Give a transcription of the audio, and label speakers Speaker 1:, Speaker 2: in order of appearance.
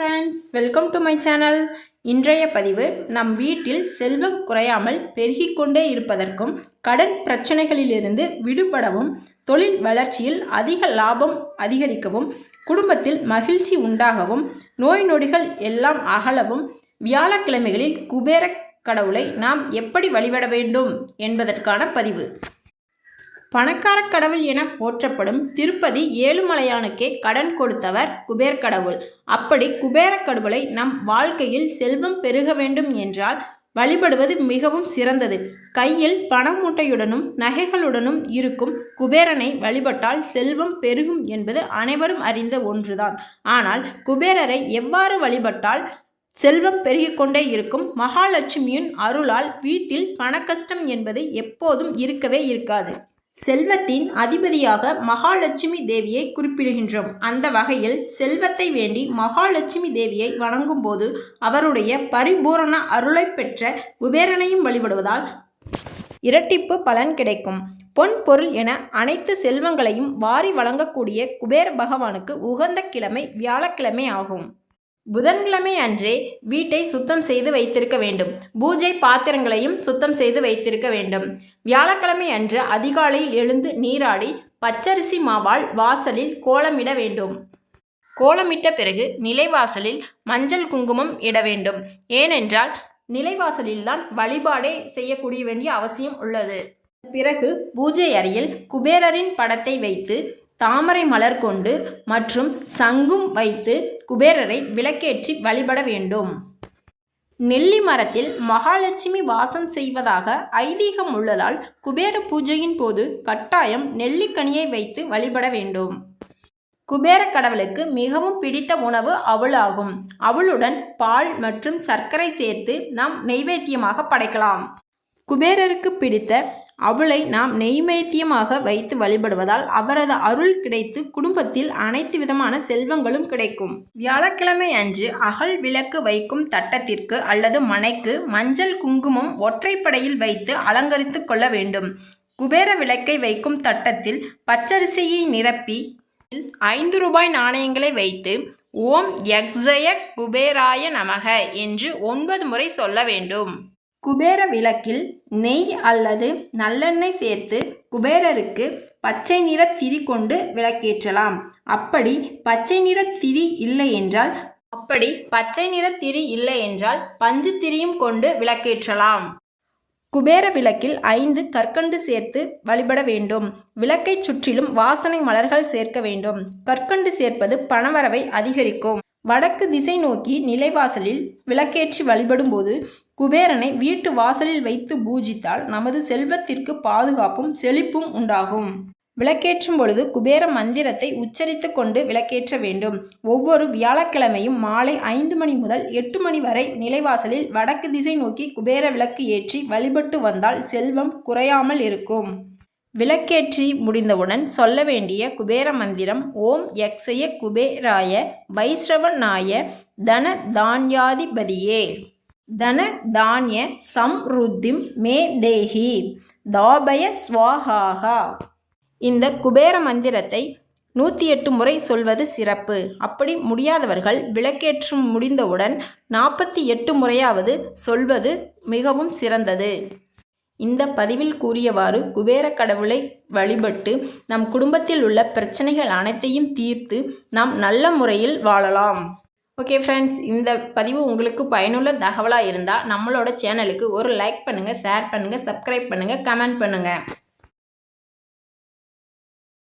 Speaker 1: Friends welcome to my channel இன்றைய பதிவு நம் வீட்டில் செல்வம் குறையாமல் பெருகிக்கொண்டே இருப்பதற்கும் கடன் பிரச்சனைகளிலிருந்து விடுபடவும் தொழில் வளர்ச்சியில் அதிக லாபம் அதிகரிக்கவும் குடும்பத்தில் மகிழ்ச்சி உண்டாகவும் நோய் நொடிகள் எல்லாம் அகலவும் வியாழக்கிழமைகளில் குபேர கடவுளை நாம் எப்படி வழிபட வேண்டும் என்பதற்கான பதிவு. பணக்கார கடவுள் என போற்றப்படும் திருப்பதி ஏழுமலையானுக்கே கடன் கொடுத்தவர் குபேர் கடவுள். அப்படி குபேர கடவுளை நம் வாழ்க்கையில் செல்வம் பெருக வேண்டும் என்றால் வழிபடுவது மிகவும் சிறந்தது. கையில் பணமூட்டையுடனும் நகைகளுடனும் இருக்கும் குபேரனை வழிபட்டால் செல்வம் பெருகும் என்பது அனைவரும் அறிந்த ஒன்றுதான். ஆனால் குபேரரை எவ்வாறு வழிபட்டால் செல்வம் பெருகிக்கொண்டே இருக்கும்? மகாலட்சுமியின் அருளால் வீட்டில் பணக்கஷ்டம் என்பது எப்போதும் இருக்கவே இருக்காது. செல்வத்தின் அதிபதியாக மகாலட்சுமி தேவியை குறிப்பிடுகின்றோம். அந்த வகையில் செல்வத்தை வேண்டி மகாலட்சுமி தேவியை வணங்கும் போது அவருடைய பரிபூரண அருளை பெற்ற குபேரனையும் வழிபடுவதால் இரட்டிப்பு பலன் கிடைக்கும். பொன் பொருள் என அனைத்து செல்வங்களையும் வாரி வழங்கக்கூடிய குபேர பகவானுக்கு உகந்த கிழமை வியாழக்கிழமை ஆகும். புதன்கிழமை அன்றே வீட்டை சுத்தம் செய்து வைத்திருக்க வேண்டும். பூஜை பாத்திரங்களையும் சுத்தம் செய்து வைத்திருக்க வேண்டும். வியாழக்கிழமை அன்று அதிகாலையில் எழுந்து நீராடி பச்சரிசி மாவால் வாசலில் கோலமிட வேண்டும். கோலமிட்ட பிறகு நிலைவாசலில் மஞ்சள் குங்குமம் இட வேண்டும். ஏனென்றால் நிலைவாசலில்தான் வழிபாடே செய்யக்கூடிய வேண்டிய அவசியம் உள்ளது. பிறகு பூஜை அறையில் குபேரரின் படத்தை வைத்து தாமரை மலர் கொண்டு மற்றும் சங்கும் வைத்து குபேரரை விளக்கேற்றி வழிபட வேண்டும். நெல்லி மரத்தில் மகாலட்சுமி வாசம் செய்வதாக ஐதீகம் உள்ளதால் குபேர பூஜையின் போது கட்டாயம் நெல்லிக்கனியை வைத்து வழிபட வேண்டும். குபேர கடவுளுக்கு மிகவும் பிடித்த உணவு அவளாகும். அவளுடன் பால் மற்றும் சர்க்கரை சேர்த்து நாம் நெய்வேத்தியமாக படைக்கலாம். குபேரருக்கு பிடித்த அவளை நாம் நெய்மேத்தியமாக வைத்து வழிபடுவதால் அவரது அருள் கிடைத்து குடும்பத்தில் அனைத்து விதமான செல்வங்களும் கிடைக்கும். வியாழக்கிழமை அன்று அகல் விளக்கு வைக்கும் தட்டத்திற்கு அல்லது மனைக்கு மஞ்சள் குங்குமம் ஒற்றைப்படையில் வைத்து அலங்கரித்து கொள்ள வேண்டும். குபேர விளக்கை வைக்கும் தட்டத்தில் பச்சரிசியை நிரப்பி ஐந்து ரூபாய் நாணயங்களை வைத்து ஓம் யக்ஸய குபேராய நமக என்று ஒன்பது முறை சொல்ல வேண்டும். குபேர விளக்கில் நெய் அல்லது நல்லெண்ணெய் சேர்த்து குபேரருக்கு பச்சை நிற திரி கொண்டு விளக்கேற்றலாம். அப்படி பச்சை நிற திரி இல்லை என்றால் அப்படி பச்சை நிற திரி இல்லை என்றால் பஞ்சு திரியும் கொண்டு விளக்கேற்றலாம். குபேர விளக்கில் ஐந்து கற்கண்டு சேர்த்து வழிபட வேண்டும். விளக்கைச் சுற்றிலும் வாசனை மலர்கள் சேர்க்க வேண்டும். கற்கண்டு சேர்ப்பது பணவரவை அதிகரிக்கும். வடக்கு திசை நோக்கி நிலைவாசலில் விளக்கேற்றி வழிபடும்போது குபேரனை வீட்டு வாசலில் வைத்து பூஜித்தால் நமது செல்வத்திற்கு பாதுகாப்பும் செழிப்பும் உண்டாகும். விளக்கேற்றும் பொழுது குபேர மந்திரத்தை உச்சரித்து கொண்டு விளக்கேற்ற வேண்டும். ஒவ்வொரு வியாழக்கிழமையும் மாலை ஐந்து மணி முதல் எட்டு மணி வரை நிலைவாசலில் வடக்கு திசை நோக்கி குபேர விளக்கு ஏற்றி வழிபட்டு வந்தால் செல்வம் குறையாமல் இருக்கும். விளக்கேற்றி முடிந்தவுடன் சொல்ல வேண்டிய குபேர மந்திரம் ஓம் யக்ஷய குபேராய வைஸ்ரவநாய தன தான்யாதிபதியே. தன தானிய சம்ருத்திம் மே தேஹி தாபய ஸ்வாஹாகா இந்த குபேர மந்திரத்தை நூற்றி எட்டு முறை சொல்வது சிறப்பு. அப்படி முடியாதவர்கள் விளக்கேற்றும் முடிந்தவுடன் நாற்பத்தி எட்டு முறையாவது சொல்வது மிகவும் சிறந்தது. இந்த பதிவில் கூறியவாறு குபேர கடவுளை வழிபட்டு நம் குடும்பத்தில் உள்ள பிரச்சனைகள் அனைத்தையும் தீர்த்து நாம் நல்ல முறையில் வாழலாம். ஓகே ஃப்ரெண்ட்ஸ் இந்த பதிவு உங்களுக்கு பயனுள்ள தகவலாக இருந்தால் நம்மளோட சேனலுக்கு ஒரு லைக் பண்ணுங்கள் ஷேர் பண்ணுங்கள் சப்ஸ்கிரைப் பண்ணுங்கள் கமெண்ட் பண்ணுங்கள்